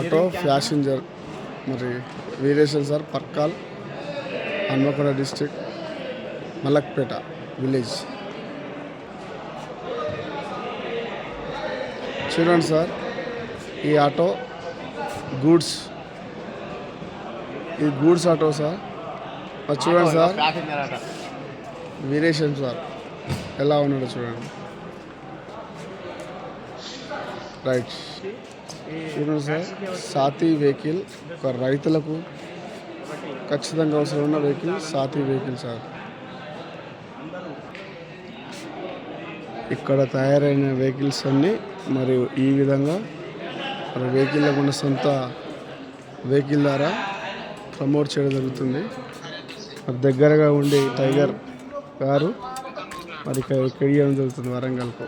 Auto passenger మరి Veeresan sir Parkal Hanmakonda district Malakpet village. చూడండి sir ఈ auto goods. ఈ గూడ్స్ ఆటో సార్. చూడండి సార్ వీరేశన్ సార్ ఎలా ఉన్నాడో చూడండి. రైట్ చూడండి సార్ సాతి వెహికల్ ఒక రైతులకు ఖచ్చితంగా అవసరం ఉన్న వెహికల్ సాతి వెహికల్ సార్ ఇక్కడ తయారైన వెహికల్స్ అన్నీ మరియు ఈ విధంగా మరి వెహికల్లకు ఉన్న సొంత వెహికల్ ద్వారా ప్రమోట్ చేయడం జరుగుతుంది. మరి దగ్గరగా ఉండి టైగర్ గారు మరి ఇక్కడ ఇక్కడ ఇవ్వడం జరుగుతుంది వరంగల్కు.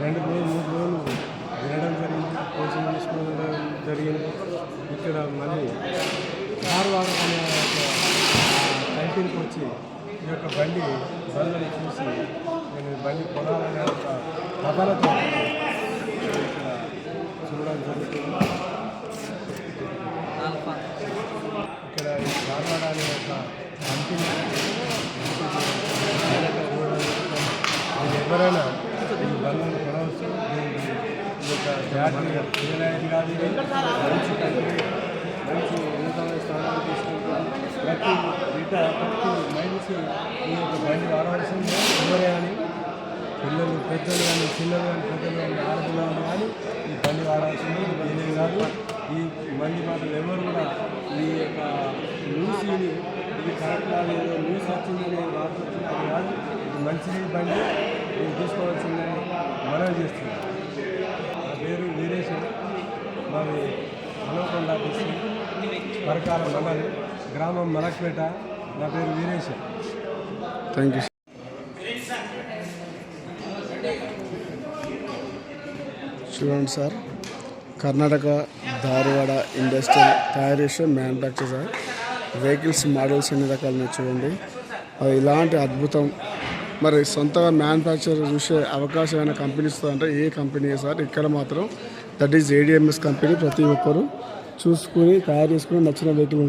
రెండు రోజులు మూడు రోజులు వినడం జరిగింది. కోచింగ్ తీసుకోవడం జరిగింది. ఇక్కడ మళ్ళీ ధార్వాడ అనే ఒక కంపెనీకి వచ్చి ఈ యొక్క బండి బండ్లను చూసి నేను బండి కొనాలనే ఒక తపనతో చూడడం జరుగుతుంది. ఇక్కడ ఒక ఎవరైనా ఈ బండ్లను కొనవచ్చు. ఈ యొక్క బ్యాటరీ ఫెయిల్ కాదు. మంచి మంచి ఉన్నతమైన స్థానాలు తీసుకుంటుంది ప్రతి లీటర్ ప్రతి మనిషి ఈ యొక్క బండి ఎవరే అని పిల్లలు పెద్దలు కానీ చిన్నలు కానీ పెద్దలు కానీ కానీ ఈ బండి వాడాల్సింది దీనే కాదు ఈ మంది మాటలు ఎవరు కూడా ఈ యొక్క న్యూస్ని ఇది కరెక్ట్ కాదు న్యూస్ వచ్చిందని వార్త వచ్చింది. అది కాదు ఇది మంచిది బండి. నేను తీసుకోవాల్సిందని మనవి చేస్తుంది నా పేరు వీరేశం మాది హనుమకొండ డిస్ట్రిక్ట్ పరకాల మనది. గ్రామం మలక్పేట నా పేరు వీరేశం థ్యాంక్ యూ చూడండి సార్. కర్ణాటక ధారవాడ ఇండస్ట్రియల్ తయారు చేసే మ్యానుఫ్యాక్చర్ సార్ వెహికల్స్ మోడల్స్ అన్ని రకాలు ఉన్నాయి చూడండి. అది ఇలాంటి అద్భుతం. మరి సొంతగా మ్యానుఫ్యాక్చర్ చూసే అవకాశమైన కంపెనీస్ అంటే ఏ కంపెనీ సార్? ఇక్కడ మాత్రం దట్ ఈజ్ ఏడిఎంఎస్ కంపెనీ ప్రతి ఒక్కరు చూసుకుని తయారు చేసుకుని నచ్చిన వెహికల్